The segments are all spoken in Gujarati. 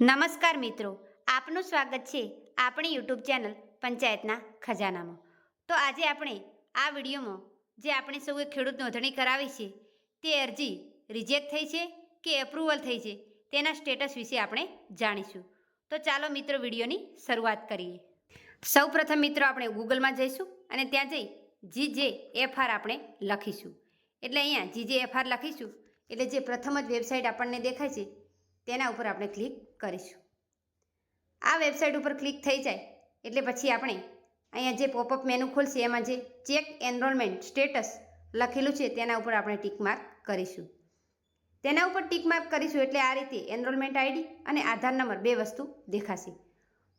નમસ્કાર મિત્રો, આપનું સ્વાગત છે આપણી યુટ્યુબ ચેનલ પંચાયતના ખજાનામાં. તો આજે આપણે આ વિડીયોમાં જે આપણે સૌએ ખેડૂત નોંધણી કરાવી છે, તે અરજી રિજેક્ટ થઈ છે કે એપ્રુવલ થઈ છે, તેના સ્ટેટસ વિશે આપણે જાણીશું. તો ચાલો મિત્રો વિડીયોની શરૂઆત કરીએ. સૌ પ્રથમ મિત્રો આપણે ગૂગલમાં જઈશું અને ત્યાં જઈ જી જે એફઆર આપણે લખીશું. એટલે અહીંયા જી જે એફઆર લખીશું. એટલે જે પ્રથમ જ વેબસાઇટ આપણને દેખાય છે તેના ઉપર આપણે ક્લિક કરીશું. આ વેબસાઇટ ઉપર ક્લિક થઈ જાય એટલે પછી આપણે અહીંયા જે પોપઅપ મેનુ ખોલશે, એમાં જે ચેક એનરોલમેન્ટ સ્ટેટસ લખેલું છે, તેના ઉપર આપણે ટીક માર્ક કરીશું. તેના ઉપર ટીક માર્ક કરીશું એટલે આ રીતે એનરોલમેન્ટ આઈડી અને આધાર નંબર બે વસ્તુ દેખાશે.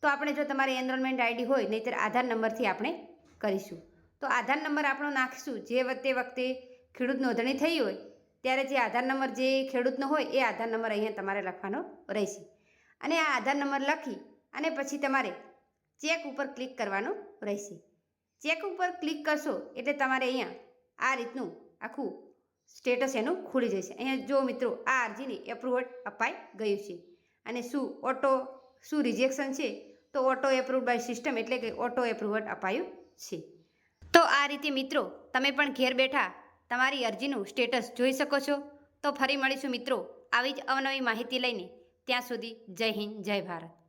તો આપણે જો તમારે એનરોલમેન્ટ આઈડી હોય, નહીંતર આધાર નંબરથી આપણે કરીશું. તો આધાર નંબર આપણો નાખીશું. જે વખતે વખતે ખેડૂત નોંધણી થઈ હોય ત્યારે જે આધાર નંબર જે ખેડૂતનો હોય એ આધાર નંબર અહીંયા તમારે લખવાનો રહેશે. અને આ આધાર નંબર લખી અને પછી તમારે ચેક ઉપર ક્લિક કરવાનું રહેશે. ચેક ઉપર ક્લિક કરશો એટલે તમારે અહીંયા આ રીતનું આખું સ્ટેટસ એનું ખુલી જશે. અહીંયા જો મિત્રો આ અરજીને એપ્રુવલ અપાઈ ગયું છે. અને શું ઓટો શું રિજેક્શન છે તો ઓટો એપ્રુવ બાય સિસ્ટમ એટલે કે ઓટો એપ્રુવલ અપાયું છે. તો આ રીતે મિત્રો તમે પણ ઘેર બેઠા તમારી અરજીનું સ્ટેટસ જોઈ શકો છો. તો ફરી મળીશું મિત્રો. આવી જ અવનવી માહિતી લઈને. ત્યાં સુધી જય હિન્દ, જય ભારત.